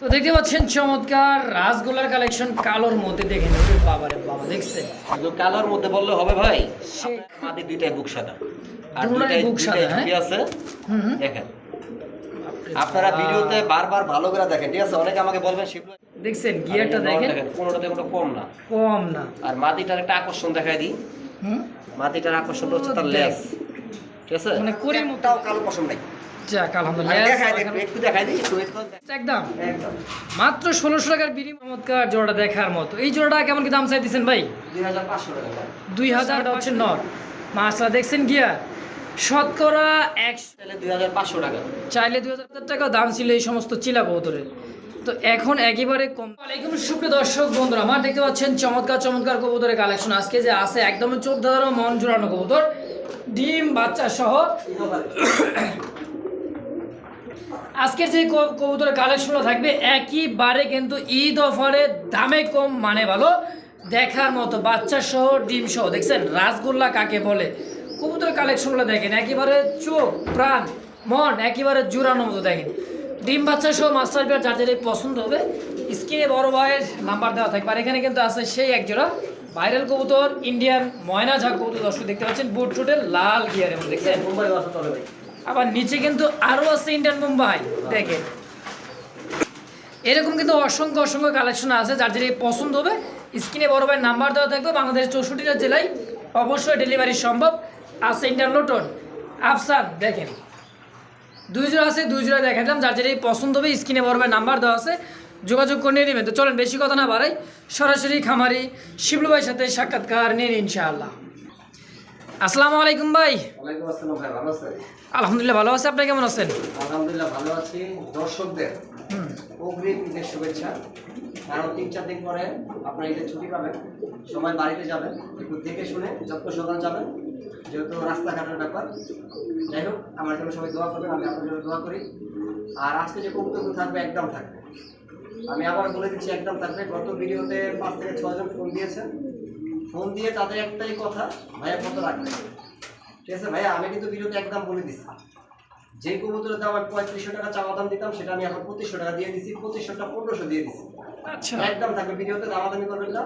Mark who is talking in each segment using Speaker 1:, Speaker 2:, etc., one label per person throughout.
Speaker 1: তো দেখতে পাচ্ছেন চমৎকার রাসগোল্লার কালেকশন কালোর মধ্যে দেখেন ওরে বাবারে বাবা দেখছেন?
Speaker 2: কালার মধ্যে বললে হবে ভাই। আমাদের দুইটাই বুক সাদা। আর দুইটাই
Speaker 1: বুক সাদা, হ্যাঁ?
Speaker 2: ঝুঁকি আছে। দেখেন। আপনারা ভিডিওতে বারবার ভালো করে দেখেন ঠিক আছে? অনেকে আমাকে বলবেন শিবলু
Speaker 1: দেখছেন গিয়ারটা দেখেন?
Speaker 2: কোনোটাতে কোনো কম না।
Speaker 1: কম না।
Speaker 2: আর মাটিটার একটা আকর্ষণ দেখাই দিই।
Speaker 1: হুম?
Speaker 2: মাটিটার আকর্ষণ হচ্ছে তার লেস। ঠিক আছে?
Speaker 1: মানে মতো।
Speaker 2: কালো পশম নাই।
Speaker 1: যাক আলহামদুলিল্লাহ। একদম। মাত্র ষোলোশো টাকার বিড়ি চমৎকার জোড়াটা দেখার মতো। এই জোড়াটা কেমন কি দাম চাইতেছেন ভাই?
Speaker 2: দুই হাজার পাঁচশো টাকা।
Speaker 1: হচ্ছে নট। মাছটা দেখছেন গিয়া শতকরা একশো
Speaker 2: টাকা।
Speaker 1: চাইলে দুই হাজার টাকা দাম ছিল এই সমস্ত চিলা কবুতরের। তো এখন একেবারে কম ওয়ালাইকুম সুপ্রিয় দর্শক বন্ধুরা আমার দেখতে পাচ্ছেন চমৎকার চমৎকার কবুতরের কালেকশন আজকে যে আছে একদম চোখ ধারো মন জোড়ানো কবুতর। ডিম বাচ্চা সহ আজকের যে কবুতরের কালেকশনগুলো থাকবে একইবারে কিন্তু ঈদ অফারে দামে কম মানে ভালো। দেখার মতো, বাচ্চা সহ, ডিম সহ, দেখছেন? রাসগোল্লা কাকে বলে? কবুতরের কালেকশনগুলো দেখেন, একেবারে চোখ, প্রাণ, মন, একেবারে জোরানো মতো দেখেন। ডিম বাচ্চা সহ, মাস্টার বিয়ার যার যেটাই পছন্দ হবে, স্ক্রিনে বড় ভাইয়ের নাম্বার দেওয়া থাকবে, আর এখানে কিন্তু আছে সেই এক জোড়া ভাইরাল কবুতর, ইন্ডিয়ান ময়না ঝাঁক কবুতর, দর্শক দেখতে পাচ্ছেন, বুট টুটের লাল গিয়ারের মধ্যে, দেখছেন?
Speaker 2: মুম্বাই
Speaker 1: আবার নিচে কিন্তু আরও আছে ইন্ডিয়ান মুম্বাই দেখেন। এরকম কিন্তু অসংখ্য অসংখ্য কালেকশন আছে, যার যেটা পছন্দ হবে, স্ক্রিনে বড় ভাই নাম্বার দেওয়া থাকবে, বাংলাদেশের চৌষট্টিটা জেলায় অবশ্যই ডেলিভারি সম্ভব আছে ইন্ডিয়ান লোটন আফসান, দেখেন। দুই জোড়া আছে, দুই জোড়া দেখালাম যার যেটাই পছন্দ হবে, স্ক্রিনে বড় ভাই নাম্বার দেওয়া আছে, যোগাযোগ করে নিয়ে নেবেন। তো চলেন, বেশি কথা না বাড়াই, সরাসরি খামারি শিবলু ভাইয়ের সাথে সাক্ষাৎকার নিন ইনশাআল্লাহ। আসসালামু আলাইকুম ভাই।
Speaker 2: ওয়ালাইকুম আসসালাম ভাই ভালো আছেন?
Speaker 1: আলহামদুলিল্লাহ ভালো আছে। আপনি কেমন আছেন?
Speaker 2: আলহামদুলিল্লাহ ভালো আছি। দর্শকদের অগ্রিম ঈদের শুভেচ্ছা। কারণ তিন চার দিন পরে আপনারা ঈদের ছুটি পাবেন। সময় বাড়িতে যাবেন একটু দেখে শুনে যত্ন সকাল যাবেন। যেহেতু রাস্তাঘাটের ব্যাপার। যাই হোক আমার জন্য সবাই দোয়া করবেন আমি আপনার জন্য দোয়া করি। আর আজকে যে কবুতরগুলো থাকবে একদম থাকবে। আমি আবার বলে দিচ্ছি একদম থাকবে। গত ভিডিওতে পাঁচ থেকে ছজন ফোন দিয়েছেন। ফোন দিয়ে তাদের একটাই কথা ভাইয়া কত রাখবেন ঠিক আছে ভাইয়া আমি কিন্তু ভিডিওতে একদম বলে দিচ্ছি যে কবুতরের দাম আমি পঁয়ত্রিশশো টাকা চাওয়া দাম দিতাম সেটা আমি এখন পঁচিশশো টাকা দিয়ে দিচ্ছি পঁচিশশোটা পনেরোশো দিয়ে দিচ্ছি একদম থাকবে ভিডিওতে দামাদামি করবেন না।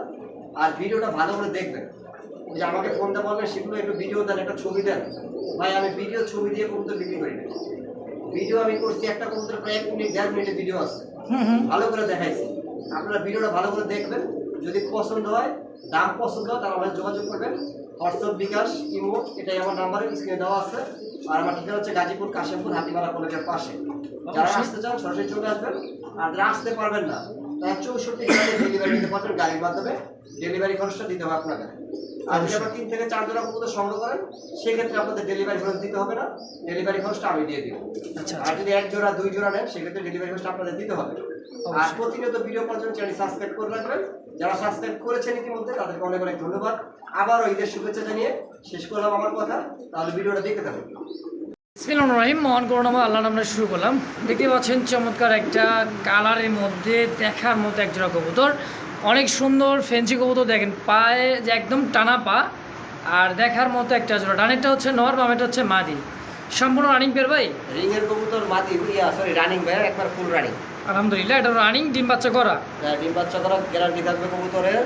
Speaker 2: আর ভিডিওটা ভালো করে দেখবেন। যে আমাকে ফোনটা বলবেন সেগুলো একটু ভিডিও দেন একটা ছবি দেন। ভাই আমি ভিডিও ছবি দিয়ে কবুতর বিক্রি করি না। ভিডিও আমি করছি একটা কবুতর প্রায় এক মিনিট দেড় মিনিটের ভিডিও আছে। ভালো করে দেখাইছি। আপনারা ভিডিওটা ভালো করে দেখবেন। যদি পছন্দ হয় দাম পছন্দ হয় তাহলে আমাদের যোগাযোগ করবেন। হোয়াটসঅ্যাপ বিকাশ ইমো এটাই আমার নাম্বারে স্ক্রিনে দেওয়া আছে। আর আমার ঠিকানা হচ্ছে গাজীপুর কাশিমপুর হাতিমারা কলেজের পাশে। যারা আসতে চান সরাসরি চলে আসবেন। আর যারা আসতে পারবেন না তারা চৌষট্টি ডেলিভারি দিতে পারবেন গাড়ির মাধ্যমে। ডেলিভারি খরচটা দিতে হবে আপনাকে আর যদি আপনারা তিন থেকে চার জোড়া কবুতর সংগ্রহ করেন সেক্ষেত্রে আপনাদের ডেলিভারি খরচ দিতে হবে না। ডেলিভারি খরচটা আমি দিয়ে দিব।
Speaker 1: আচ্ছা।
Speaker 2: আর যদি এক জোড়া দুই জোড়া নেন সেক্ষেত্রে ডেলিভারি খরচটা আপনাদের দিতে হবে। আর প্রতিনিয়ত ভিডিও পাওয়ার জন্য চ্যানেল সাবস্ক্রাইব করে রাখবেন। যারা সাবস্ক্রাইব করেছেন ইতিমধ্যে তাদেরকে অনেক অনেক ধন্যবাদ। আবারও ঈদের শুভেচ্ছা জানিয়ে শেষ করলাম আমার কথা। তাহলে ভিডিওটা দেখতে থাকুন।
Speaker 1: বিসমিল্লাহির রহিম মহান করুণাময় আল্লাহ আমরা শুরু করলাম। দেখতে পাচ্ছেন চমৎকার একটা কালারের মধ্যে দেখার মতো এক জোড়া কবুতর। অনেক সুন্দর ফেন্সি কবুতর দেখেন পায়ে যে একদম টানা পা। আর দেখার মতো একটা জোড়া। ডানেরটা হচ্ছে নর বামেরটা হচ্ছে মাদি। সম্পূর্ণ রানিং পের ভাই?
Speaker 2: রিং এর কবুতর মাদি সরি রানিং ভাই একবার ফুল রানিং
Speaker 1: আলহামদুলিল্লাহ এটা রানিং ডিম বাচ্চা করা।
Speaker 2: ডিম বাচ্চা করা গ্যারান্টি থাকবে কবুতরের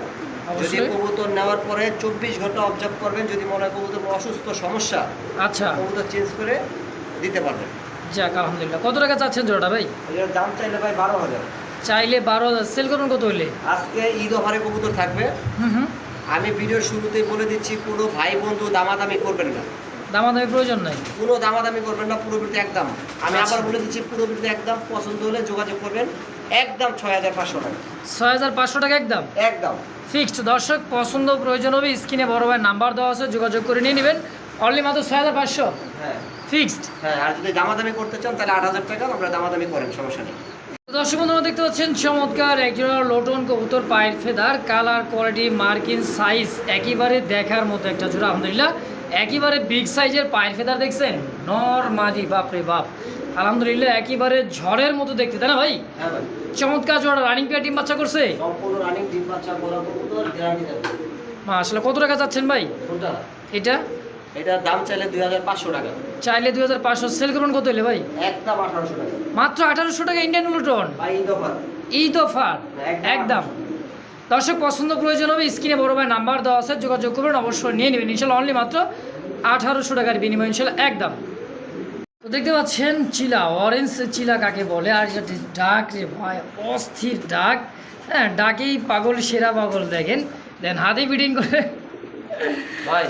Speaker 2: যদি। কবুতর নেওয়ার পরে চব্বিশ ঘণ্টা অবজার্ভ করবেন যদি মনে হয় কবুতর অসুস্থ সমস্যা
Speaker 1: আচ্ছা।
Speaker 2: কবুতর চেঞ্জ করে দিতে পারবেন
Speaker 1: যাক আলহামদুলিল্লাহ। কত টাকা চাচ্ছেন জোড়াটা ভাই?
Speaker 2: দাম চাইলে ভাই বারো হাজার।
Speaker 1: চাইলে বারো হাজার। সেল করুন কত হইলে?
Speaker 2: আজকে ঈদ অফারে কবুতর থাকবে।
Speaker 1: হুম হুম।
Speaker 2: আমি ভিডিওর শুরুতেই বলে দিচ্ছি কোনো ভাই বন্ধু দামাদামি করবেন না।
Speaker 1: দামাদামি প্রয়োজন নাই।
Speaker 2: কোনো দামাদামি করবেন না পুরোপুরিতে একদম। আমি
Speaker 1: আচ্ছা।
Speaker 2: আবার বলে দিচ্ছি পুরোপুরিতে একদম। পছন্দ হলে যোগাযোগ করবেন একদম ছয় হাজার পাঁচশো টাকা।
Speaker 1: ছয় হাজার পাঁচশো টাকা একদম?
Speaker 2: একদম।
Speaker 1: ফিক্সড দর্শক পছন্দ প্রয়োজন হবে স্ক্রিনে বড় ভাই নাম্বার দেওয়া আছে যোগাযোগ করে নিয়ে নেবেন। অনলি মাত্র ছয় হাজার পাঁচশো?
Speaker 2: হ্যাঁ।
Speaker 1: ফিক্সড
Speaker 2: হ্যাঁ আর যদি দামাদামি করতে চান তাহলে আট হাজার টাকা আমরা দামাদামি করেন সমস্যা নেই।
Speaker 1: দর্শক বন্ধুরা দেখতে পাচ্ছেন চমৎকার একজোড়া লোটন কবুতর পায়ের feather colour quality marking size একেবারে দেখার মতো একটা জোড়া আলহামদুলিল্লাহ। একেবারে বিগ সাইজের পায়ের ফেদার দেখছেন? নর মাদি বাপরে বাপ। আলহামদুলিল্লাহ একেবারে ঝড়ের মতো দেখতে তাই না ভাই?
Speaker 2: হ্যাঁ
Speaker 1: চমৎকার জোড়া রানিং পেয়ার বাচ্চা করছে?
Speaker 2: ডিম বাচ্চা করা কবুতর গ্যারান্টি থাকবে
Speaker 1: মা আসলে কত টাকা চাচ্ছেন ভাই? এটা?
Speaker 2: দাম চাইলে দুই হাজার পাঁচশো টাকা।
Speaker 1: চাইলে দুই হাজার পাঁচশো সেল কত হলে ভাই?
Speaker 2: একদম আঠারোশো টাকা।
Speaker 1: মাত্র আঠারোশো টাকা ইন্ডিয়ান
Speaker 2: একদম।
Speaker 1: দর্শক, পছন্দ প্রয়োজন হবে, স্ক্রিনে বড় ভাই নাম্বার দেওয়া আছে, যোগাযোগ করবেন, অবশ্যই নিয়ে নেবেন। ইনশাল্লাহ অনলি মাত্র আঠারোশো টাকার বিনিময় ইনশাল্লাহ একদম। তো দেখতে পাচ্ছেন চিলা অরেঞ্জ চিলা কাকে বলে? আর যেটি ডাক রে ভাই, অস্থির ডাক। হ্যাঁ ডাকেই পাগল, সেরা পাগল দেখেন। দেন হাতে ফিটিং করে
Speaker 2: ভাই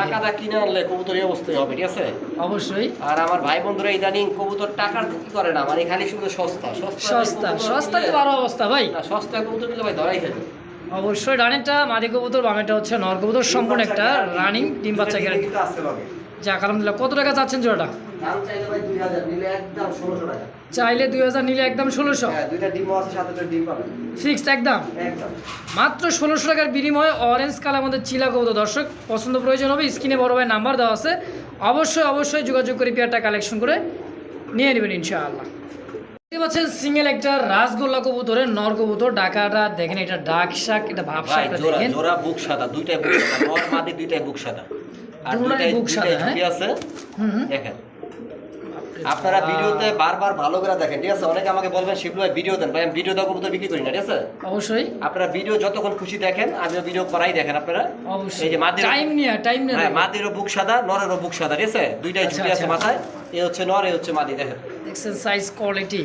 Speaker 2: টাকাটা কিনে আনলে কবুতর অবস্থায় হবে ঠিক আছে?
Speaker 1: অবশ্যই।
Speaker 2: আর আমার ভাই বন্ধুরা ইদানিং কবুতর টাকার কি করে না মানে খালি শুধু সস্তা
Speaker 1: সস্তা সস্তাতে বারো অবস্থা ভাই।
Speaker 2: সস্তা কবুতর নিলে ভাই ধরাই খাবে
Speaker 1: অবশ্যই রানিংটা মাদি কবুতর বামেটা হচ্ছে নর কবুতর সম্পূর্ণ একটা রানিং ডিম বাচ্চা গ্যারান্টি।
Speaker 2: কিন্তু আসতে
Speaker 1: যাক আলহামদুলিল্লাহ। কত টাকা চাচ্ছেন জোড়াটা?
Speaker 2: চাইলে দুই হাজার নিলে একদম ষোলোশো টাকা।
Speaker 1: চাইলে দুই হাজার নিলে একদম ষোলোশো?
Speaker 2: হ্যাঁ দুইটা ডিমও আছে সাথে একটা ডিম পাবেন।
Speaker 1: ফিক্সড একদম?
Speaker 2: একদম।
Speaker 1: মাত্র ষোলোশো টাকার বিনিময়ে অরেঞ্জ কালার আমাদের চিলা কবুতর। দর্শক পছন্দ প্রয়োজন হবে স্ক্রিনে বড় ভাই নাম্বার দেওয়া আছে। অবশ্যই অবশ্যই যোগাযোগ করে পেয়ারটা কালেকশন করে নিয়ে নেবেন ইনশাআল্লাহ। দেখতে পাচ্ছেন সিঙ্গেল একটা রাসগোল্লা কবুতরের নর কবুতর। ডাকাটা দেখেন এটা ডাক শাক এটা ভাব
Speaker 2: ভাই
Speaker 1: দেখেন।
Speaker 2: জোড়া বুক সাদা দুইটাই বুক সাদা। নর মাদি দুইটাই বুক সাদা। আর
Speaker 1: দুটোই হ্যাঁ?
Speaker 2: আছে। দেখেন। আপনারা ভিডিওতে বারবার ভালো করে দেখেন ঠিক আছে? অনেকে আমাকে বলবেন শিবলু ভাই ভিডিও দেন। ভাই আমি ভিডিও কবুতর বিক্রি করি না ঠিক আছে?
Speaker 1: অবশ্যই।
Speaker 2: আপনারা ভিডিও যতক্ষণ খুশি দেখেন আমিও ভিডিও করাই দেখেন আপনারা।
Speaker 1: অবশ্যই।
Speaker 2: এই যে মাদির
Speaker 1: টাইম নিয়ে টাইম নিয়ে
Speaker 2: হ্যাঁ। মাদিরও বুক সাদা নরেরও বুক সাদা ঠিক আছে? দুইটাই
Speaker 1: আচ্ছা,
Speaker 2: আছে
Speaker 1: আচ্ছা।
Speaker 2: মাথায়। এ হচ্ছে নর এ হচ্ছে মাদি দেখেন।
Speaker 1: দেখছেন সাইজ কোয়ালিটি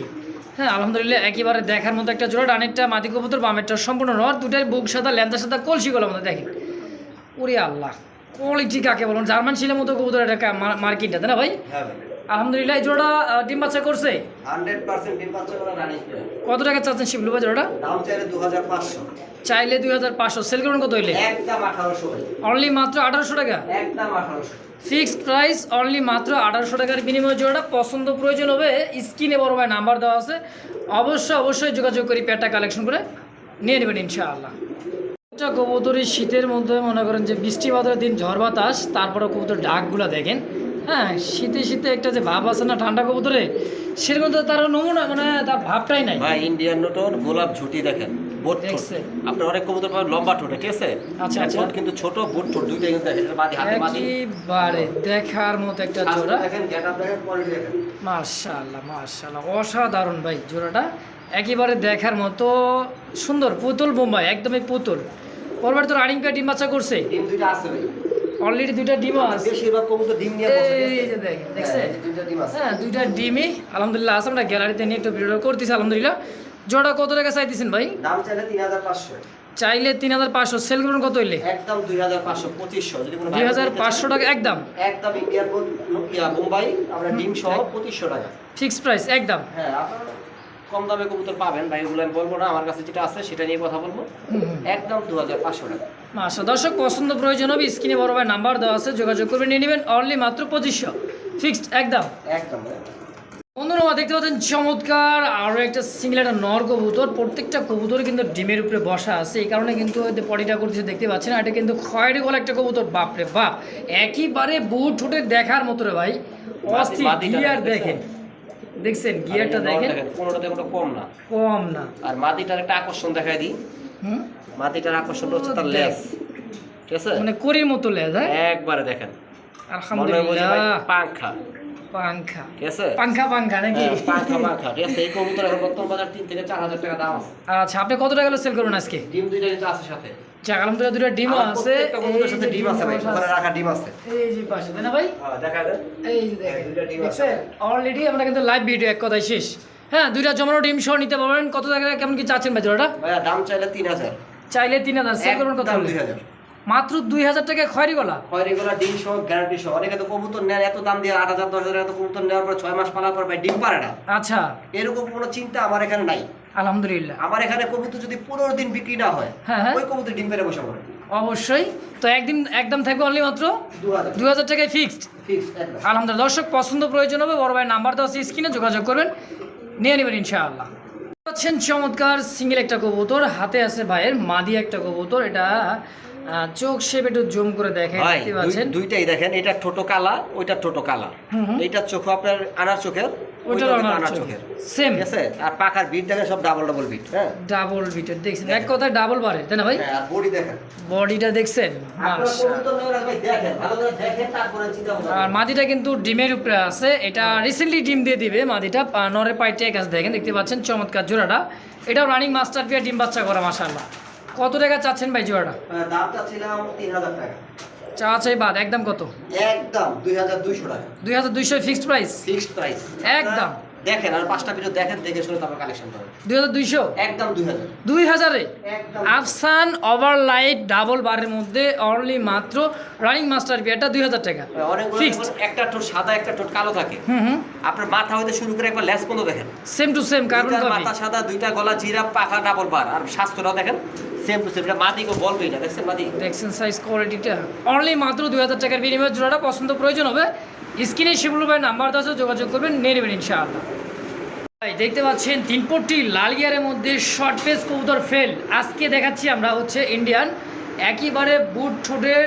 Speaker 1: হ্যাঁ আলহামদুলিল্লাহ একেবারে দেখার মতো একটা জোড়া। ডানেরটা মাদি কবুতর বামেরটা সম্পূর্ণ নর। দুটাই বুক সাদা ল্যান্ডা সাদা কলসি গলা মতো দেখেন। ওরে আল্লাহ। কোয়ালিটি কাকে বলুন? জার্মান ছিলের মতো কবুতর এটা মার্কেটটা তাই না ভাই?
Speaker 2: হ্যাঁ
Speaker 1: আলহামদুলিল্লাহ এই জোড়া ডিম বাচ্চা করছে? কত টাকা চাচ্ছেন শিবলু ভাই জোড়াটা?
Speaker 2: চাইলে
Speaker 1: দুই হাজার পাঁচশো। সেল করুন কত হইলে? অনলি মাত্র আঠারোশো টাকা? ফিক্সড প্রাইস অনলি মাত্র আঠারোশো টাকার বিনিময়ে জোড়াটা পছন্দ প্রয়োজন হবে। স্ক্রিনে বড় ভাই নাম্বার দেওয়া আছে। অবশ্যই অবশ্যই যোগাযোগ করি পেয়ারটা কালেকশন করে নিয়ে নেবেন ইনশাআল্লাহ। একটা কবুতরের শীতের মধ্যে মনে করেন যে বৃষ্টি বাদলের দিন ঝড় বাতাস তারপরে কবুতর ডাকগুলো দেখেন। হ্যাঁ শীতে শীতে একটা যে ভাব আছে না ঠান্ডা কবুতরে সেরকম তো তার নমুনা মানে তার ভাবটাই নাই।
Speaker 2: ভাই ইন্ডিয়ান নোটন গোলাপ ঝুটি দেখেন বোট আপনার অনেক কবুতর পাবেন লম্বা ঠোঁটে ঠিক আছে?
Speaker 1: আচ্ছা, আচ্ছা।
Speaker 2: কিন্তু ছোট বোট ঠোঁট দুইটাই কিন্তু দেখেন এটা হাতে মাদি
Speaker 1: একেবারে দেখার মতো একটা জোড়া।
Speaker 2: দেখেন গেট দেখেন কোয়ালিটি দেখেন।
Speaker 1: মার্শাল্লাহ মার্শাল্লাহ অসাধারণ ভাই জোড়াটা। একেবারে দেখার মতো সুন্দর পুতুল বোম্বাই একদমই পুতুল। পরবার তো রানিং পেয়ে ডিম বাচ্চা করছে।
Speaker 2: ডিম দুইটা আছে ভাই।
Speaker 1: অলরেডি দুইটা ডিমও আছে।
Speaker 2: বেশিরভাগ কবুতর ডিম নিয়ে বসে গেছে।
Speaker 1: দেখছেন
Speaker 2: হ্যাঁ, এই যে দুইটা ডিম আছে।
Speaker 1: হ্যাঁ দুইটা ডিমই। আলহামদুলিল্লাহ আছে আমরা গ্যালারিতে নিয়ে একটু ভিডিও করতেছি আলহামদুলিল্লাহ। জোড়া কত টাকা চাইতেছেন ভাই?
Speaker 2: দাম চাইলে তিন হাজার পাঁচশো।
Speaker 1: চাইলে তিন হাজার পাঁচশো। সেল করুন কত হইলে?
Speaker 2: একদম দুই হাজার পাঁচশো পঁচিশশো।
Speaker 1: দুই হাজার পাঁচশো টাকা একদম।
Speaker 2: একদম ইন্ডিয়ান বোম্বাই আমরা ডিম সহ পঁচিশশো টাকা।
Speaker 1: ফিক্সড প্রাইস একদম।
Speaker 2: হ্যাঁ কম দামে কবুতর পাবেন। ভাই ওগুলো আমি বলব না আমার কাছে যেটা আছে সেটা নিয়ে কথা বলব। একদম দু হাজার পাঁচশো টাকা।
Speaker 1: আচ্ছা দর্শক পছন্দ প্রয়োজন হবে স্ক্রিনে বড় ভাই নাম্বার দেওয়া আছে যোগাযোগ করবে নিয়ে নেবেন। অনলি মাত্র পঁচিশশো। ফিক্সড একদম।
Speaker 2: একদম
Speaker 1: বন্ধুরা দেখতে পাচ্ছেন চমৎকার। আরও একটা সিঙ্গেল একটা নর কবুতর। প্রত্যেকটা কবুতর কিন্তু ডিমের উপরে বসা আছে। এই কারণে কিন্তু পটিটা করতেছে দেখতে পাচ্ছেন। এটা কিন্তু খয়েরি গলা একটা কবুতর। বাপরে বাপ। একইবারে বুট ঠোঁটে দেখার মতো রে ভাই। অস্থির
Speaker 2: দেখেন।
Speaker 1: দেখছেন গিয়ারটা দেখেন।
Speaker 2: কোনোটাতে কোনো কম না।
Speaker 1: কম না।
Speaker 2: আর মাটিটার একটা আকর্ষণ দেখাই দিই।
Speaker 1: হুম?
Speaker 2: মাটিটার আকর্ষণ হচ্ছে তার লেস ঠিক আছে?
Speaker 1: মানে করির মতো লেজ হ্যাঁ?
Speaker 2: একবারে দেখেন।
Speaker 1: আলহামদুলিল্লাহ।
Speaker 2: পাংখা।
Speaker 1: পাংখা।
Speaker 2: ঠিক আছে?
Speaker 1: পাংখা পাংখা নাকি?
Speaker 2: হ্যাঁ, পাংখা পাংখা। ঠিক আছে এই কবুতর এখন বর্তমান বাজার তিন থেকে চার হাজার টাকা দাম আছে।
Speaker 1: আচ্ছা আপনি কত টাকা সেল করবেন আজকে?
Speaker 2: ডিম দুইটা কিন্তু আছে সাথে।
Speaker 1: যাক আলহামদুলিল্লাহ দুটো
Speaker 2: আমার
Speaker 1: আছে
Speaker 2: প্রত্যেকটা সাথে ডিম আছে ভাই
Speaker 1: আছে।
Speaker 2: রাখা ডিম আছে।
Speaker 1: এই যে পাশে ভাই?
Speaker 2: হ্যাঁ দেখা দেন
Speaker 1: এই যে দেখেন
Speaker 2: দুইটা ডিম আছে।
Speaker 1: অলরেডি আমরা কিন্তু লাইভ ভিডিও এক কথায় শেষ। হ্যাঁ দুইটা জমানো ডিম সহ নিতে পারবেন। কত টাকা কেমন কি চাচ্ছেন ভাই জোড়াটা?
Speaker 2: ভাইয়া দাম চাইলে তিন হাজার।
Speaker 1: চাইলে তিন হাজার সেল করবেন কত
Speaker 2: একদম
Speaker 1: হলে?
Speaker 2: দুই হাজার।
Speaker 1: মাত্র দুই হাজার টাকায় খয়রি গলা
Speaker 2: হয় এগুলো ডিম সহ গ্যারান্টি সহ। অনেকে তো কবুতর নেন এত দাম দিয়ে আট হাজার দশ হাজার এত কবুতর নেওয়ার পর ছয় মাস পালার পর ভাই ডিম পারে না।
Speaker 1: আচ্ছা।
Speaker 2: এরকম কোনো চিন্তা আমার এখানে নাই।
Speaker 1: আলহামদুলিল্লাহ।
Speaker 2: আমার এখানে কবুতর যদি পনেরো দিন বিক্রি না হয়
Speaker 1: হ্যাঁ, হ্যাঁ।
Speaker 2: ওই কবুতর ডিম পেরে বসে পড়ে।
Speaker 1: অবশ্যই। তো একদিন একদম থাকবে অনলি মাত্র
Speaker 2: দু হাজার
Speaker 1: টাকায় ফিক্সড আলহামদুলিল্লাহ। দর্শক পছন্দ প্রয়োজন হবে বড় ভাই নাম্বার দেওয়া আছে স্ক্রিনে যোগাযোগ করবেন নিয়ে নেবেন ইনশাআল্লাহ। পাচ্ছেন চমৎকার সিঙ্গেল একটা কবুতর হাতে আছে ভাইয়ের মাদি একটা কবুতর। এটা চোখ শেপ একটু জুম করে দেখেন
Speaker 2: ভাই
Speaker 1: দেখতে পাচ্ছেন।
Speaker 2: দুইটাই দেখেন এটা টোটো কালা ওইটা টোটো কালা। এইটার চোখ আপনার আনার চোখের।
Speaker 1: ওইটা
Speaker 2: ওইটা কিন্তু
Speaker 1: আনার
Speaker 2: আনার
Speaker 1: চোখের।
Speaker 2: চোখের। ঠিক আছে? আর পাখার বিট দেখেন সব ডাবল ডাবল বিট হ্যাঁ?
Speaker 1: ডাবল বিটের দেখছেন? এক কথায় ডাবল বারে তাই না ভাই?
Speaker 2: হ্যাঁ, আর বডি দেখেন।
Speaker 1: বডিটা দেখছেন?
Speaker 2: চিন্তা ভাবনা
Speaker 1: আর। মাদিটা কিন্তু ডিমের উপরে আছে। এটা রিসেন্টলি ডিম দিয়ে দিবে মাদিটা। দেখেন দেখতে পাচ্ছেন? চমৎকার জোড়াটা। এটাও রানিং মাস্টার পিয়া ডিম বাচ্চা করা মাশাআল্লাহ। কত টাকা চাচ্ছেন ভাই জোড়াটা?
Speaker 2: আহ, দামটা তিন হাজার টাকা।
Speaker 1: চা চাই বাদ একদম কত?
Speaker 2: একদম দুই হাজার দুইশো টাকা।
Speaker 1: দুই হাজার দুইশো ফিক্সড প্রাইস?
Speaker 2: Fixed price.
Speaker 1: একদম।
Speaker 2: দেখেন আর পাঁচটা ভিডিও দেখেন দেখে শুনে তারপর কালেকশন করবেন
Speaker 1: দুই হাজার দুইশো?
Speaker 2: একদম দুই হাজার।
Speaker 1: দুই হাজারে? আফসান ওভারলাইট ডাবল বারের মধ্যে অনলি মাত্র রানিং মাস্টার পিয়াটা দুই হাজার টাকা।
Speaker 2: একটা টোট সাদা একটা টোট কালো থাকে।
Speaker 1: হুম
Speaker 2: আপনার মাথা হইতে শুরু করে একবার লেস পর্যন্ত দেখেন।
Speaker 1: সেম টু সেম
Speaker 2: দুইটার মাথা সাদা দুইটা গলা জিরা পাখা ডাবল বার আর স্বাস্থ্যটাও দেখেন সেম টু সেম এটা মাদিকে বলবে এটা দেখছেন মাদি?
Speaker 1: দেখছেন সাইজ কোয়ালিটিটা অনলি মাত্র দুই হাজার টাকার বিনিময়ে জোড়াটা পছন্দ প্রয়োজন হবে। স্ক্রিনে শিবুল ভাই নাম্বার আছে যোগাযোগ করবেন নিয়ে নেবেন ইনশাআল্লাহ। ভাই দেখতে পাচ্ছেন তিন পট্টি লাল গিয়ারের মধ্যে শর্ট পেস কবুতর ফেল আজকে দেখাচ্ছি আমরা হচ্ছে ইন্ডিয়ান একেবারে বুট ঠোঁটের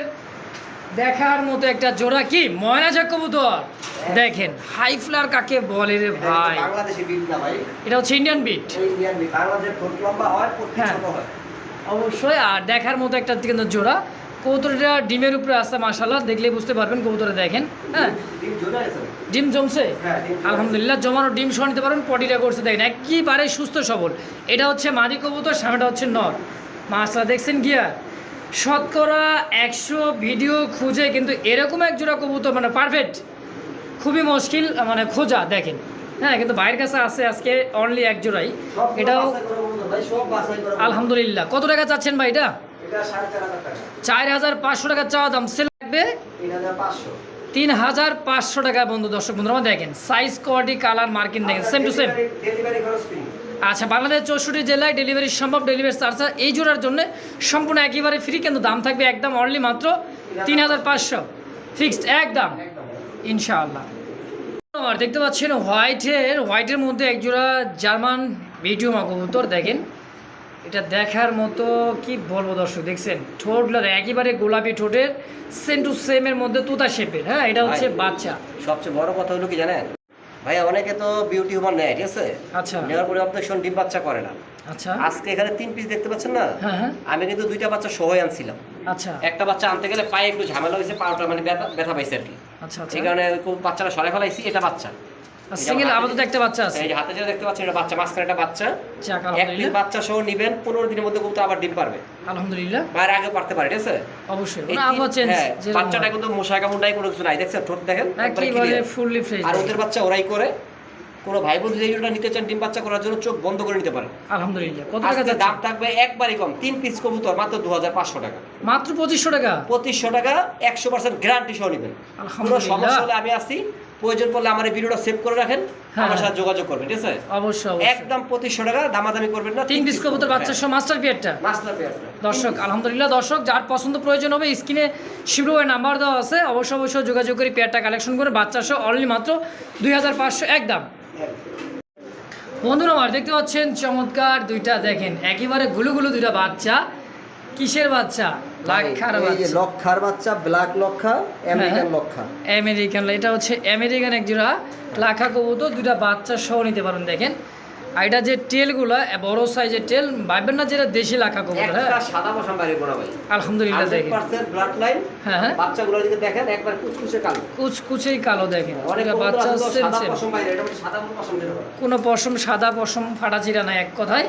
Speaker 1: দেখার মতো একটা জোড়া কি? ময়নাজা কবুতর। দেখেন হাই ফ্লার কাকে বলে রে ভাই?
Speaker 2: বাংলাদেশি বিট না ভাই।
Speaker 1: এটা হচ্ছে ইন্ডিয়ান বিট
Speaker 2: ইন্ডিয়ান বিট বাংলাদেশের ঠোঁট লম্বা প্রত্যেক। ছোট হয়
Speaker 1: অবশ্যই আর দেখার মতো একটা কিন্তু জোড়া। কবুতরটা ডিমের উপরে আসছে মাসাল্লাহ দেখলে বুঝতে পারবেন কবুতরে দেখেন হ্যাঁ?
Speaker 2: ডিম
Speaker 1: জমছে?
Speaker 2: হ্যাঁ,
Speaker 1: আলহামদুলিল্লাহ জমানো ডিম সহ নিতে পারেন পটিটা করছে দেখেন একেবারে সুস্থ সবল। এটা হচ্ছে মাদি কবুতর সামনেটা হচ্ছে নর। মাছটা দেখছেন গিয়া শতকরা একশো ভিডিও খুঁজে কিন্তু এরকম এক জোড়া কবুতর মানে পারফেক্ট খুবই মুশকিল মানে খোঁজা দেখেন। হ্যাঁ কিন্তু বাইরের কাছে আছে আজকে অনলি এক জোড়াই এটাও। আলহামদুলিল্লাহ। কত টাকা চাচ্ছেন ভাই এটা?
Speaker 2: চার হাজার
Speaker 1: পাঁচশো টাকা চাওয়া দাম। সেল লাগবে?
Speaker 2: তিন হাজার পাঁচশো।
Speaker 1: টাকা বন্ধু দর্শক বন্ধুরা দেখেন সাইজ কোয়ালিটি কালার মার্কিং দেখেন সেম টু সেম আচ্ছা বাংলাদেশ চৌষট্টি জেলায় ডেলিভারি সম্ভব ডেলিভারি চার্জ এই জোড়ার জন্য সম্পূর্ণ একেবারে ফ্রি কিন্তু দাম থাকবে একদম অনলি মাত্র তিন হাজার পাঁচশো। ফিক্সড একদম। ইনশাআল্লাহ। দেখতে পাচ্ছেন হোয়াইটের হোয়াইটের মধ্যে একজোড়া জার্মান ভিডিও কবুতর দেখেন। এটা দেখার মতো কি বলব দর্শক দেখছেন? ঠোঁটগুলো একেবারে গোলাপি ঠোঁটের সেম টু সেমের মধ্যে তুতা শেপের হ্যাঁ? এটা হচ্ছে বাচ্চা।
Speaker 2: সবচেয়ে বড় কথা হলো কি জানেন? ভাইয়া অনেকে তো বিউটি হুমান নেয় ঠিক আছে?
Speaker 1: আচ্ছা।
Speaker 2: নেওয়ার পরে অবজেকশন ডিম বাচ্চা করে না।
Speaker 1: আচ্ছা।
Speaker 2: আজকে এখানে তিন পিস দেখতে পাচ্ছেন না?
Speaker 1: হ্যাঁ হ্যাঁ।
Speaker 2: আমি কিন্তু দুইটা বাচ্চা সহই আনছিলাম।
Speaker 1: আচ্ছা।
Speaker 2: একটা বাচ্চা আনতে গেলে পায়ে একটু ঝামেলা হয়েছে পাওটা মানে ব্যথা ব্যথা পাইছে আর কি।
Speaker 1: আচ্ছা আচ্ছা।
Speaker 2: সেই কারণে বাচ্চাটা সরাই ফেলাইছি এটা বাচ্চা।
Speaker 1: সিঙ্গেল আপাতত একটা বাচ্চা আছে।
Speaker 2: এই যে হাতে যেটা দেখতে পাচ্ছেন এটা বাচ্চা মাঝখানে একটা বাচ্চা।
Speaker 1: যাক আলহামদুলিল্লাহ।
Speaker 2: বাচ্চা সহ নিবেন পনেরো দিনের মধ্যে কিন্তু আবার ডিম পারবে।
Speaker 1: আলহামদুলিল্লাহ।
Speaker 2: বাইরে আগে পারতে পারে ঠিক আছে?
Speaker 1: অবশ্যই কোনো আবহাওয়া চেঞ্জ
Speaker 2: হ্যাঁ, বাচ্চাটা কিন্তু মশা কামড় নাই কোনো কিছু নাই দেখছেন? ঠোঁট দেখেন? একেবারে
Speaker 1: ফুললি ফ্রেশ
Speaker 2: আর ওদের বাচ্চা ওরাই করে। কোনো ভাই বন্ধু নিতে চান ডিম বাচ্চা করার জন্য চোখ বন্ধ করে নিতে পারেন।
Speaker 1: আলহামদুলিল্লাহ কত টাকা
Speaker 2: দাম থাকবে একবারই কম তিন পিস কবুতর মাত্র দু হাজার পাঁচশো টাকা।
Speaker 1: মাত্র পঁচিশশো টাকা?
Speaker 2: পঁচিশশো টাকা একশো পার্সেন্ট গ্যারান্টি সহ নেবেন। কোনো
Speaker 1: আলহামদুলিল্লাহ।
Speaker 2: সমস্যা হলে আমি আসি প্রয়োজন পড়লে আমার এই ভিডিওটা সেভ করে রাখেন
Speaker 1: হ্যাঁ,
Speaker 2: আমার সাথে
Speaker 1: হ্যাঁ।
Speaker 2: যোগাযোগ করবেন ঠিক আছে?
Speaker 1: অবশ্যই
Speaker 2: একদম পঁচিশশো টাকা দামাদামি করবেন না
Speaker 1: তিন পিস কবুতর বাচ্চার সহ মাস্টার পিয়ারটা
Speaker 2: মাস্টার পেয়ারটা
Speaker 1: দর্শক আলহামদুলিল্লাহ দর্শক যার পছন্দ প্রয়োজন হবে স্ক্রিনে শিবরুয়ের নাম্বার দেওয়া আছে অবশ্যই অবশ্যই যোগাযোগ করে পেয়ারটা কালেকশন করে বাচ্চা সহ অনলি মাত্র দুই হাজার পাঁচশো একদম। বন্ধুরা আমার দেখতে পাচ্ছেন চমৎকার দুইটা দেখেন একেবারে গুলু গুলু দুইটা বাচ্চা। কিসের বাচ্চা? লাক্ষার বাচ্চা।
Speaker 2: লক্ষার বাচ্চা ব্ল্যাক লক্ষা
Speaker 1: আমেরিকান
Speaker 2: লক্ষা।
Speaker 1: আমেরিকান এটা হচ্ছে আমেরিকান এক জোড়া লাখা কবুতর দুইটা বাচ্চা সহ নিতে পারেন দেখেন। আর এটা যে টেলগুলো বড় সাইজের টেল ভাববেন না যেটা দেশি লাখা কবুতর হ্যাঁ।
Speaker 2: সাদা বসান বাইরে গোনা ভাই।
Speaker 1: আলহামদুলিল্লাহ দেখেন।
Speaker 2: ব্লাড লাইন
Speaker 1: হ্যাঁ হ্যাঁ।
Speaker 2: বাচ্চাগুলোর দিকে দেখেন একবার কুচকুচে কালো।
Speaker 1: কুচকুচেই কালো দেখেন।
Speaker 2: অনেক বাচ্চা
Speaker 1: সেম
Speaker 2: সাদা
Speaker 1: সেম
Speaker 2: পশম বাইরে এটা সাদা পশম যেটা
Speaker 1: কোনো পশম সাদা পশম ফাটা চিরা নাই এক কথায়।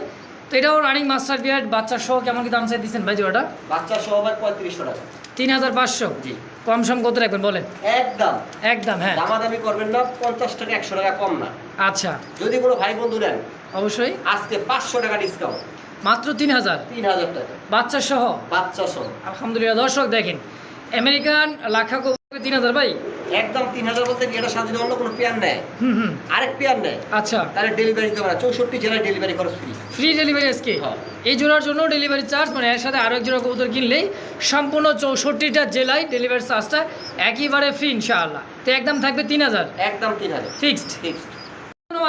Speaker 1: তো এটাও রানিং মাস্টার বিয়ার বাচ্চা সহ কেমন কি দাম চাই দিচ্ছেন ভাই জোড়াটা?
Speaker 2: বাচ্চা সহ ভাই পঁয়ত্রিশশো টাকা।
Speaker 1: তিন হাজার পাঁচশো?
Speaker 2: জি।
Speaker 1: কম সম কত রাখবেন বলেন?
Speaker 2: একদম।
Speaker 1: একদম হ্যাঁ।
Speaker 2: দামাদামি করবেন না পঞ্চাশ টাকা একশো টাকা কম না।
Speaker 1: আচ্ছা।
Speaker 2: যদি কোনো ভাই বন্ধু নেন
Speaker 1: অবশ্যই।
Speaker 2: আজকে পাঁচশো টাকা ডিসকাউন্ট
Speaker 1: মাত্র তিন হাজার?
Speaker 2: তিন হাজার টাকা।
Speaker 1: বাচ্চা সহ?
Speaker 2: বাচ্চা সহ।
Speaker 1: আলহামদুলিল্লাহ দর্শক দেখেন আমেরিকান লাখা তিন হাজার ভাই।
Speaker 2: একদম তিন হাজার বলতে এটা সাথে যদি অন্য কোনো পেয়ার নেয় আরেক পেয়ার নেয়
Speaker 1: আচ্ছা।
Speaker 2: তাহলে ডেলিভারি পারে চৌষট্টি জেলায় ডেলিভারি খরচ ফ্রি
Speaker 1: ফ্রি ডেলিভারি আজকে। এই জোড়ার জন্য ডেলিভারি চার্জ মানে এর সাথে আরও এক জোড়া কবুতর কিনলেই সম্পূর্ণ চৌষট্টিটা জেলায় ডেলিভারি চার্জটা একেবারে ফ্রি ইনশাআল্লাহ। তো একদম থাকবে তিন হাজার?
Speaker 2: একদম তিন হাজার।
Speaker 1: ফিক্সড
Speaker 2: ফিক্সড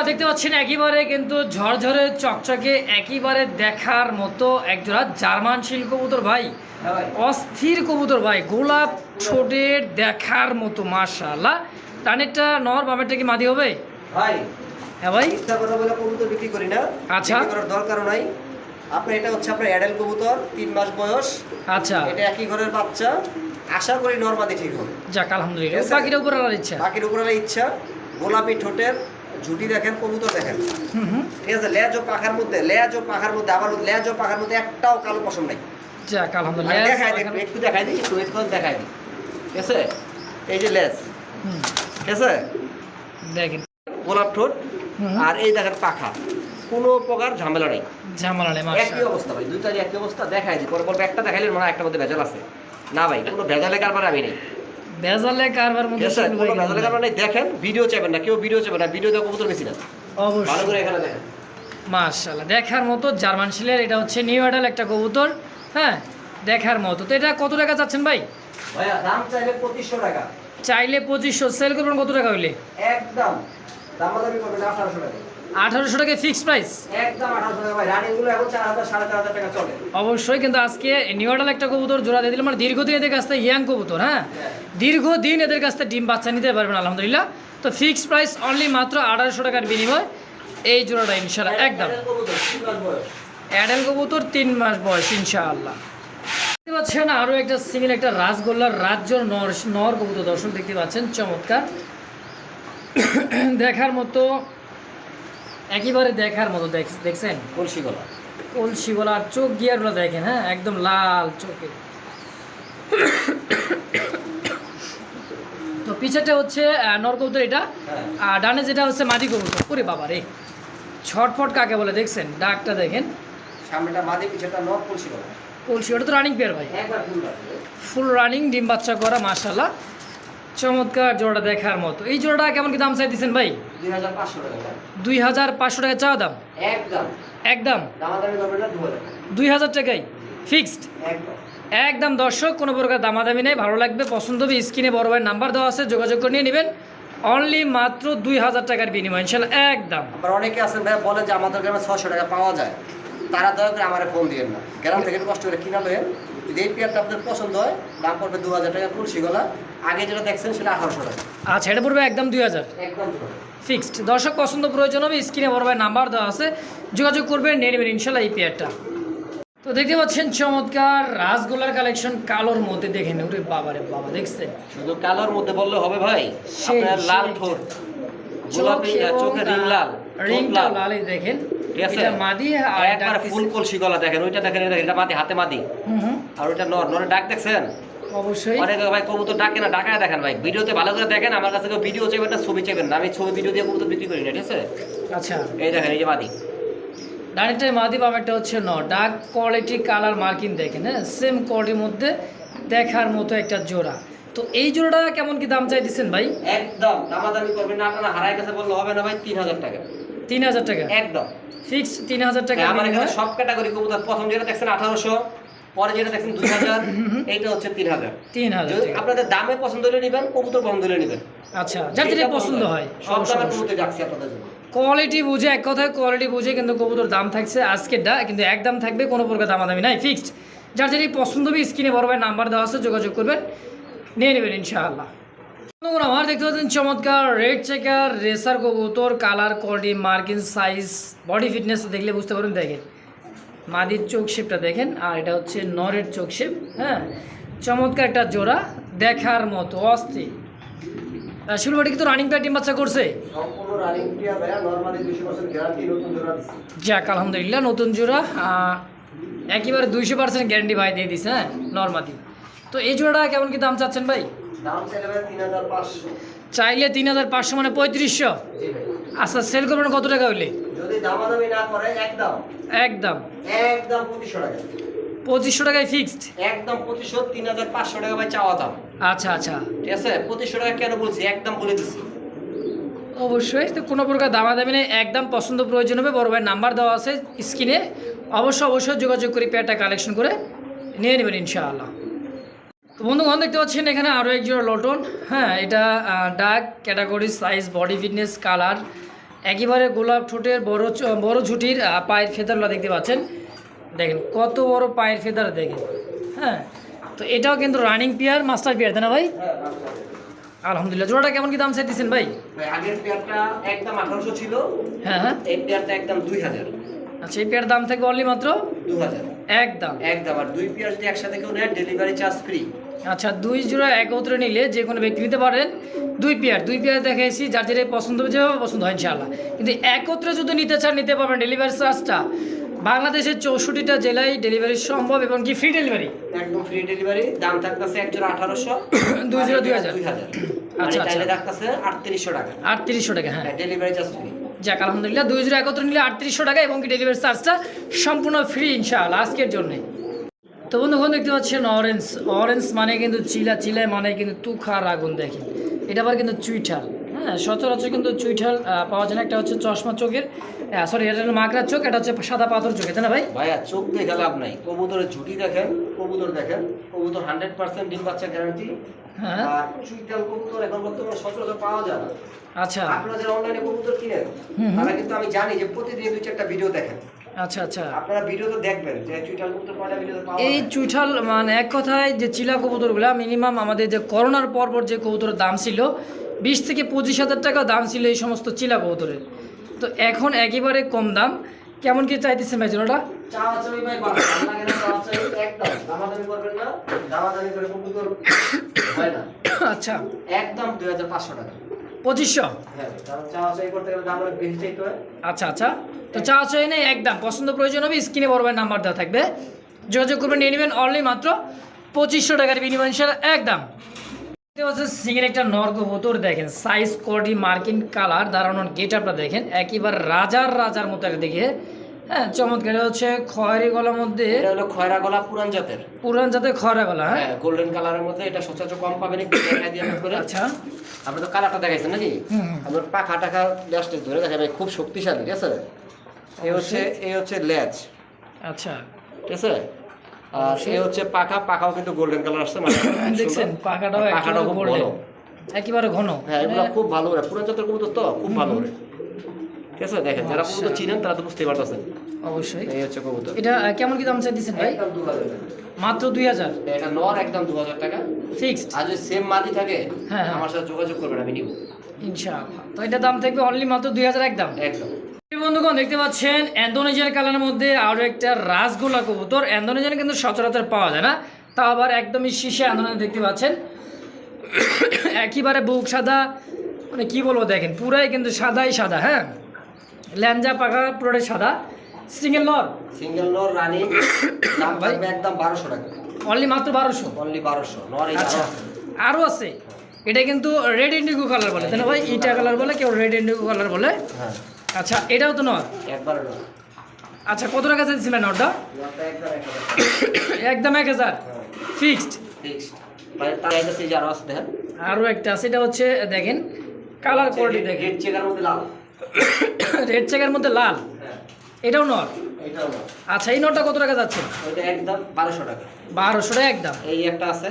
Speaker 1: দেখতে পাচ্ছেন একেবারে কিন্তু ঝরঝরে চকচকে একেবারে দেখার মতো একজোড়া জার্মান শিল কবুতর ভাই। অস্থির কবুতর ভাই গোলাপ ছোটের দেখার মতো মাশাআল্লাহ। টানেরটা নর বামেরটা কি মাদি হবে?
Speaker 2: ভাই
Speaker 1: হ্যাঁ ভাই।
Speaker 2: কথা বলে কবুতর বিক্রি করি না।
Speaker 1: আচ্ছা।
Speaker 2: করার দরকারও নাই। আপনার এটা হচ্ছে আপনার অ্যাডেল কবুতর তিন মাস বয়স।
Speaker 1: আচ্ছা।
Speaker 2: এটা একই ঘরের বাচ্চা। আশা করি নর্মাদি ঠিক হবে।
Speaker 1: যাক আলহামদুলিল্লাহ। বাকিটা উপর আলার ইচ্ছা।
Speaker 2: বাকির উপরে ইচ্ছা। গোলাপি ঠোঁটের ঝুটি দেখেন কবুতর দেখেন।
Speaker 1: হুম হুম।
Speaker 2: ঠিক আছে? লেজ ও পাখার মধ্যে লেজ ও পাখার মধ্যে আবার লেজ ও পাখার মধ্যে একটাও কালো পশম নাই।
Speaker 1: যাক আলহামদুলিল্লাহ
Speaker 2: দেখাই দিই একটু দেখাই দিই একটু একটু দেখাই দিই ঠিক আছে? এই যে
Speaker 1: হুম,
Speaker 2: ঠিক আছে?
Speaker 1: দেখেন।
Speaker 2: গোলাপ ঠোঁট আর এই দেখেন পাখা। কোনো প্রকার ঝামেলা নেই।
Speaker 1: ঝামেলা নেই
Speaker 2: একই অবস্থা ভাই দুইটারই একই অবস্থা দেখাই দিই পরে বলবে একটা দেখাইলে মনে হয় একটা মধ্যে ভেজাল আছে। না ভাই কোনো ভেজালে কারবার আমি নেই।
Speaker 1: বেজালে কারবার মধ্যে
Speaker 2: কোনো ভেজালে কারবার নেই। দেখেন ভিডিও চাইবেন না কেউ ভিডিও চাইবেন না ভিডিও দেওয়া কবুতর বেশি না। ভালো করে এখানে দেখেন।
Speaker 1: মাশাআল্লাহ দেখার মতো জার্মান শিলের এটা হচ্ছে নিউ অ্যাডাল একটা কবুতর। হ্যাঁ দেখার মতো। তো এটা কত টাকা চাচ্ছেন ভাই?
Speaker 2: ভাইয়া দাম চাইলে পঁচিশশো টাকা।
Speaker 1: চাইলে পঁচিশশো সেল করবেন কত টাকা হইলে?
Speaker 2: একদম। দামাদামি করবেন আঠারোশো টাকা।
Speaker 1: আঠারোশো টাকা ফিক্সড প্রাইস অবশ্যই কিন্তু আজকে নিউ অ্যাডাল একটা কবুতর জোড়া দিয়ে দিলাম। মানে দীর্ঘদিন এদের কাছ থেকে ইয়াং কবুতর হ্যাঁ? দীর্ঘদিন এদের কাছ থেকে ডিম বাচ্চা নিতে পারবেন আলহামদুলিল্লাহ। তো ফিক্সড প্রাইস অনলি মাত্র আঠারোশো টাকার বিনিময় এই জোড়াটা ইনশাল্লাহ একদম। অ্যাডেল কবুতর তিন মাস বয়স ইনশাআল্লাহ। দেখতে পাচ্ছেন আরও একটা সিঙ্গেল একটা রাজগোল্লার রাজ্য নর নর কবুতর। দর্শক দেখতে পাচ্ছেন চমৎকার। দেখার মতো একেবারে দেখার মতো দেখ- দেখছেন?
Speaker 2: কলসি গলা।
Speaker 1: কলসি গলার চোখ গিয়ারগুলো দেখেন হ্যাঁ? একদম লাল চোখে। তো পিছেরটা হচ্ছে নর কবুতর এটা।
Speaker 2: হ্যাঁ।
Speaker 1: আর ডানে যেটা হচ্ছে মাদি কবুতর। ওরে বাবা রে ছটফট কাকে বলে দেখছেন? ডাকটা দেখেন।
Speaker 2: সামনেটা মাদি পিছেটা নখ কলসি গলা
Speaker 1: কলসি ওটা তো রানিং পেয়ার ভাই।
Speaker 2: একবার ফুল।
Speaker 1: ফুল রানিং ডিম বাচ্চা করা মাশাল্লাহ চমৎকার জোড়াটা দেখার মতো। এই জোড়াটা কেমন কি দাম চাই দিচ্ছেন ভাই?
Speaker 2: দুই হাজার পাঁচশো টাকা
Speaker 1: চাওয়া দাম?
Speaker 2: একদম।
Speaker 1: একদম? দুই হাজার টাকাই ফিক্সড
Speaker 2: একদম।
Speaker 1: একদম দর্শক কোনো প্রকার দামাদামি নেই ভালো লাগবে পছন্দ হবে স্ক্রিনে বড় ভাইয়ের নাম্বার দেওয়া আছে যোগাযোগ করে নিয়ে নেবেন। অনলি মাত্র দুই হাজার টাকার বিনিময় ইনশাল্লাহ একদম।
Speaker 2: আবার অনেকে আছেন ভাই বলে যে আমাদের গ্রামে ছশো টাকা পাওয়া যায়। তারা দয়া করে আমার ফোন দিবেন না। গ্রাম থেকে কষ্ট করে কিনা লয়ে যদি এই পেয়ারটা আপনাদের পছন্দ হয় দাম পড়বে দু হাজার টাকা কলসি গলা। আগে যেটা দেখছেন সেটা আঠারোশো টাকা।
Speaker 1: আচ্ছা এটা পড়বে একদম দুই হাজার
Speaker 2: একদম
Speaker 1: ফিক্সড দর্শক পছন্দ প্রয়োজন হবে স্ক্রিনে বড় ভাই নাম্বার দেওয়া আছে। যোগাযোগ করবেন নিয়ে নেবেন ইনশাল্লাহ এই পেয়ারটা। তো দেখতে পাচ্ছেন চমৎকার রাসগোল্লার কালেকশন কালোর মধ্যে দেখেন ওরে বাবারে বাবা দেখছেন?
Speaker 2: শুধু কালোর মধ্যে বললে হবে ভাই আপনার লাল ঠোঁট। গোলাপি
Speaker 1: এবং
Speaker 2: চোখে রিং লাল।
Speaker 1: রিংটা লালই দেখেন।
Speaker 2: ঠিক আছে?
Speaker 1: এটা মাদি আর
Speaker 2: একবার ফুল কলসি গলা দেখেন ওইটা দেখেন দেখেন, এটা মাদি হাতে মাদি।
Speaker 1: হুম হুম।
Speaker 2: আর ওইটা নর নরে ডাক দেখছেন?
Speaker 1: অবশ্যই।
Speaker 2: অনেক ভাই কবুতর ডাকে না ডাকায় দেখেন ভাই। ভিডিওতে ভালো করে দেখেন আমার কাছে কেউ ভিডিও চাইবেন না ছবি চাইবেন না। আমি ছবি ভিডিও দিয়ে কবুতর বিক্রি করি না ঠিক আছে?
Speaker 1: আচ্ছা।
Speaker 2: এই দেখেন এই যে মাদি।
Speaker 1: ডানেরটাই মাদি বামেরটা হচ্ছে ন ডার্ক কোয়ালিটি কালার মার্কিং দেখেন হ্যাঁ? সেম কোয়ালিটির মধ্যে দেখার মতো একটা জোড়া। তো এই জোড়াটা কেমন কি দাম চাই দিচ্ছেন ভাই?
Speaker 2: একদম দামাদামি করবেন না আপনারা হারাই গেছে বললে হবে না ভাই তিন হাজার টাকা।
Speaker 1: তিন হাজার টাকা।
Speaker 2: একদম।
Speaker 1: ফিক্স তিন হাজার টাকা
Speaker 2: হ্যাঁ, আমার এখানে সব ক্যাটাগরি কবুতর। প্রথম যেটা দেখছেন আঠারোশো পরে যেটা দেখছেন দুই হাজার এইটা হচ্ছে তিন হাজার।
Speaker 1: তিন হাজার
Speaker 2: যদি আপনাদের দামে পছন্দ হলে নেবেন কবুতর পছন্দ হলে নেবেন।
Speaker 1: আচ্ছা যার যেটা পছন্দ হয়
Speaker 2: সব দামের কবুতর রাখছি আপনাদের জন্য।
Speaker 1: কোয়ালিটি বুঝে এক কথায় কোয়ালিটি বুঝে কিন্তু কবুতর দাম থাকছে আজকেরটা কিন্তু এক দাম থাকবে কোনো প্রকার দামাদামি নাই ফিক্সড যার যেটি পছন্দ হবে স্ক্রিনে বড় ভাই নাম্বার দেওয়া আছে যোগাযোগ করবেন নিয়ে নেবেন ইনশাআল্লাহ। আমার দেখতে পাচ্ছেন চমৎকার রেড চেকার রেসার কবুতর colour quality marking size body fitness দেখলে বুঝতে পারবেন দেখেন। মাদির চোখ শেপটা দেখেন আর এটা হচ্ছে নরের চোখ শেপ হ্যাঁ? চমৎকার একটা জোড়া দেখার মতো অস্থির। শিলবাড়ি কিন্তু রানিং প্যাটিং বাচ্চা করছে? যাক আলহামদুলিল্লাহ নতুন জোড়া একেবারে দুইশো পার্সেন্ট গ্যারান্টি ভাই দিয়ে দিছে হ্যাঁ নর্মাদি তো এই জোড়াটা কেমন কি দাম চাচ্ছেন ভাই?
Speaker 2: চাইলে তিন হাজার পাঁচশো।
Speaker 1: মানে পঁয়ত্রিশশো। আচ্ছা সেল করবেন কত টাকা হইলে?
Speaker 2: একদম।
Speaker 1: একদম।
Speaker 2: পঁচিশশো
Speaker 1: টাকায় ফিক্সড
Speaker 2: একদম পঁচিশশো তিন হাজার পাঁচশো টাকা ভাই চাওয়া দাম।
Speaker 1: আচ্ছা আচ্ছা।
Speaker 2: ঠিক আছে? পঁচিশশো টাকা কেন বলছি? একদম বলে দিচ্ছি
Speaker 1: অবশ্যই তো কোনো প্রকার দামাদামি নেই একদম পছন্দ প্রয়োজন হবে বড় ভাইয়ের নাম্বার দেওয়া আছে স্ক্রিনে। অবশ্যই অবশ্যই যোগাযোগ করে পেয়ারটা কালেকশন করে নিয়ে নেবেন ইনশাআল্লাহ। বন্ধুগণ দেখতে পাচ্ছেন এখানে আরও এক জোড়া লটন। হ্যাঁ এটা dark category size body fitness colour একেবারে গোলাপ ঠোঁটের বড় বড় ঝুটির পায়ের ফেদারগুলো দেখতে পাচ্ছেন। দেখেন কত বড় পায়ের ফেদার দেখেন। হ্যাঁ তো এটাও কিন্তু রানিং পেয়ার মাস্টার পেয়ার তাই না ভাই?
Speaker 2: হ্যাঁ
Speaker 1: আলহামদুলিল্লাহ জোড়াটা কেমন কি দাম চাইতেছেন ভাই?
Speaker 2: ভাই আগের পেয়ারটা একদম আঠারোশো ছিল।
Speaker 1: হ্যাঁ হ্যাঁ।
Speaker 2: এই পেয়ারটা একদম দুই হাজার।
Speaker 1: আচ্ছা এই পেয়ার দাম থাকবে অনলি মাত্র
Speaker 2: দু হাজার।
Speaker 1: একদম।
Speaker 2: একদম আর দুই পেয়ার যদি একসাথে কেউ নেয় ডেলিভারি চার্জ ফ্রি
Speaker 1: আচ্ছা দুই জোড়া একত্রে নিলে যে কোনো ব্যক্তি নিতে পারেন দুই পেয়ার দুই পেয়ার দেখাইছি যার যেটা পছন্দ হবে যেভাবে পছন্দ হয় ইনশাআল্লাহ। কিন্তু একত্রে যদি নিতে চান নিতে পারবেন ডেলিভারি চার্জটা বাংলাদেশের চৌষট্টিটা জেলায় ডেলিভারি সম্ভব এবং কি ফ্রি ডেলিভারি
Speaker 2: একদম ফ্রি ডেলিভারি দাম থাকতেছে এক জোড়া আঠারোশো
Speaker 1: দুই জোড়া দুই হাজার। আচ্ছা,
Speaker 2: আচ্ছা। থাকতেছে আটত্রিশশো টাকা।
Speaker 1: আটত্রিশশো টাকা হ্যাঁ।
Speaker 2: ডেলিভারি চার্জ ফ্রি
Speaker 1: যাক আলহামদুলিল্লাহ দুই জোড়া একত্রে নিলে আটত্রিশশো টাকা এবং কি ডেলিভারি চার্জটা সম্পূর্ণ ফ্রি ইনশাআল্লাহ আজকের জন্যে। তো বন্ধুগণ দেখতে পাচ্ছেন অরেঞ্জ অরেঞ্জ মানে কিন্তু চিলা চিলায় মানে কিন্তু তুখার আগুন দেখেন। এটা আবার কিন্তু চুইঠাল হ্যাঁ সচরাচর কিন্তু চুইঠাল পাওয়া যায় না। একটা হচ্ছে চশমা চোখের সরি এটা মাকড়ার চোখ এটা হচ্ছে সাদা পাথর চোখে তাই না ভাই?
Speaker 2: ভাইয়া চোখ দেখে লাভ নাই। কবুতরের ঝুটি দেখেন কবুতর দেখেন। কবুতর হান্ড্রেড পার্সেন্ট ডিম বাচ্চা গ্যারান্টি
Speaker 1: হ্যাঁ।
Speaker 2: কবুতর এখন বর্তমানে সচরাচর পাওয়া যায় না।
Speaker 1: আচ্ছা।
Speaker 2: আপনারা যারা অনলাইনে কবুতর কিনেন। তারা কিন্তু আমি জানি যে প্রতিদিন দুই চারটা ভিডিও দেখেন।
Speaker 1: আচ্ছা আচ্ছা।
Speaker 2: আপনারা ভিডিও তো দেখবেন যে চুইটাল কবুতর কয়টা ভিডিও পাওয়া
Speaker 1: এই চুইঠাল মানে এক কথায় যে চিলা কবুতরগুলা মিনিমাম আমাদের যে করোনার পরপর যে কবুতরের দাম ছিল বিশ থেকে পঁচিশ হাজার টাকা দাম ছিল এই সমস্ত চিলা কবুতরের। তো এখন একেবারে কম দাম। কেমন কি চাইতেছেন ভাই জোড়াটা?
Speaker 2: হয়
Speaker 1: আচ্ছা।
Speaker 2: একদম দুই হাজার পাঁচশো টাকা।
Speaker 1: পঁচিশশো
Speaker 2: হ্যাঁ
Speaker 1: আচ্ছা আচ্ছা। তো চা চাই নেই একদম পছন্দ প্রয়োজন হবে স্ক্রিনে বড় ভাই নাম্বার দেওয়া থাকবে। যোগাযোগ করবেন নিয়ে নেবেন অনলি মাত্র পঁচিশশো টাকার বিনিময় একদম। সিংয়ের একটা নর কবুতর দেখেন সাইজ কোয়ালিটি মার্কিন কালার দাঁড়ানোর গেট আপটা দেখেন একেবারে রাজার রাজার মতো দেখে হ্যাঁ চমৎকার। হচ্ছে খয়েরি গলার মধ্যে
Speaker 2: এটা হলো খয়রা গলা পুরান জাতের।
Speaker 1: পুরান যাতে খয়রা গলা হ্যাঁ?
Speaker 2: হ্যাঁ গোল্ডেন কালারের মধ্যে এটা সচরাচর কম পাবেন একটু দেখা দিয়ে করে
Speaker 1: আচ্ছা।
Speaker 2: আপনি তো কালারটা দেখাইছেন নাকি?
Speaker 1: হুম, হুম।
Speaker 2: পাখা টাকা জাস্ট ধরে দেখা খুব শক্তিশালী ঠিক আছে? এই হচ্ছে এই হচ্ছে লেজ
Speaker 1: আচ্ছা।
Speaker 2: ঠিক আছে? আর এই হচ্ছে পাখা পাখাও কিন্তু গোল্ডেন কালার আসছে মানে
Speaker 1: দেখছেন পাখাটাও
Speaker 2: পাখাটাও
Speaker 1: একেবারে
Speaker 2: খুব বড়
Speaker 1: একেবারে ঘন।
Speaker 2: হ্যাঁ এগুলো
Speaker 1: মানে-
Speaker 2: খুব ভালো পুরান জাতের কবুতর তো খুব ভালো ঠিক আছে? দেখেন যারা কবুতর চিনেন তারা তো বুঝতেই পারতেছেন।
Speaker 1: অবশ্যই।
Speaker 2: এই হচ্ছে কবুতর।
Speaker 1: এটা কেমন কি দাম ভাই?
Speaker 2: টাকা।
Speaker 1: মাত্র দুই হাজার?
Speaker 2: এটা নর একদম দু হাজার টাকা।
Speaker 1: ফিক্সড?
Speaker 2: আর যদি সেম মাদি থাকে
Speaker 1: হ্যাঁ, হ্যাঁ।
Speaker 2: আমার সাথে যোগাযোগ করবেন আমি নিব।
Speaker 1: ইনশাআল্লাহ। তো এটা দাম থাকবে অনলি মাত্র দুই হাজার একদম?
Speaker 2: একদম।
Speaker 1: এই বন্ধুগণ দেখতে পাচ্ছেন কালারের মধ্যে আরও একটা রাসগোলা কবুতর। ইন্দোনেশিয়ানে কিন্তু সচরাচর পাওয়া যায় না। তা আবার একদমই শীর্ষে আন্দোলনে দেখতে পাচ্ছেন। একেবারে বুক সাদা মানে কি বলব দেখেন পুরাই কিন্তু সাদাই সাদা হ্যাঁ? ল্যাঞ্জা পাকা পুরোটাই সাদা। সিঙ্গেল নর।
Speaker 2: সিঙ্গেল নর রানি। দাম
Speaker 1: ভাই।
Speaker 2: থাকবে একদম বারোশো টাকা।
Speaker 1: অনলি মাত্র বারোশো?
Speaker 2: অনলি বারোশো। নর
Speaker 1: আচ্ছা।
Speaker 2: আরও আছে।
Speaker 1: আরও আছে এটা কিন্তু রেড ইন্ডিগো কালার বলে। না ভাই ইটা কালার বলে কেউ রেড ইন্ডিগো কালার বলে।
Speaker 2: হ্যাঁ।
Speaker 1: আচ্ছা এটাও তো নর?
Speaker 2: একবারে
Speaker 1: আচ্ছা কত টাকা চাইছিলেন নরটা?
Speaker 2: একদম এক হাজার।
Speaker 1: একদম এক হাজার। ফিক্সড
Speaker 2: ফিক্সড তার কাছে যে আরও আছে দেখেন।
Speaker 1: আরও একটা আছে এটা হচ্ছে দেখেন কালার কোয়ালিটি দেখেন।
Speaker 2: রেড চেকার মধ্যে লাল? হ্যাঁ।
Speaker 1: এটাও নর?
Speaker 2: নর।
Speaker 1: আচ্ছা এই নটটা কত টাকা যাচ্ছে?
Speaker 2: ওইটা একদম টাকা।
Speaker 1: একদম।
Speaker 2: এই একটা আছে।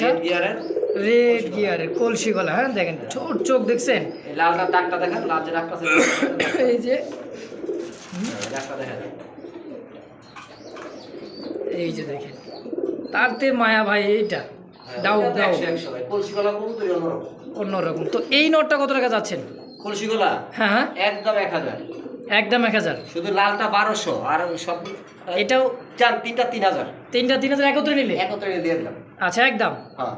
Speaker 2: রেড গিয়ারের
Speaker 1: রেড গিয়ারের কলসি গলা হ্যাঁ দেখেন ছোট চোখ দেখছেন?
Speaker 2: এই লালটা দাগটা দেখেন লাল যে দাগটা আছে
Speaker 1: এই যে।
Speaker 2: হ্যাঁ, দাগটা দেখেন।
Speaker 1: এই যে দেখেন। তার তে মায়া ভাই এইটা।
Speaker 2: হ্যাঁ,
Speaker 1: দাও দাও।
Speaker 2: কবুতরই অন্যরকম।
Speaker 1: অন্যরকম। তো এই নটটা কত টাকা যাচ্ছেন?
Speaker 2: কলসিগলা?
Speaker 1: হ্যাঁ হ্যাঁ।
Speaker 2: একদম এক হাজার।
Speaker 1: একদম এক হাজার।
Speaker 2: শুধু লালটা বারোশো আর সব
Speaker 1: এটাও
Speaker 2: চার তিনটা তিন হাজার।
Speaker 1: তিনটা তিন হাজার একত্রে নিলে?
Speaker 2: একত্রে দিয়ে দিলাম।
Speaker 1: আচ্ছা একদম।
Speaker 2: হ্যাঁ।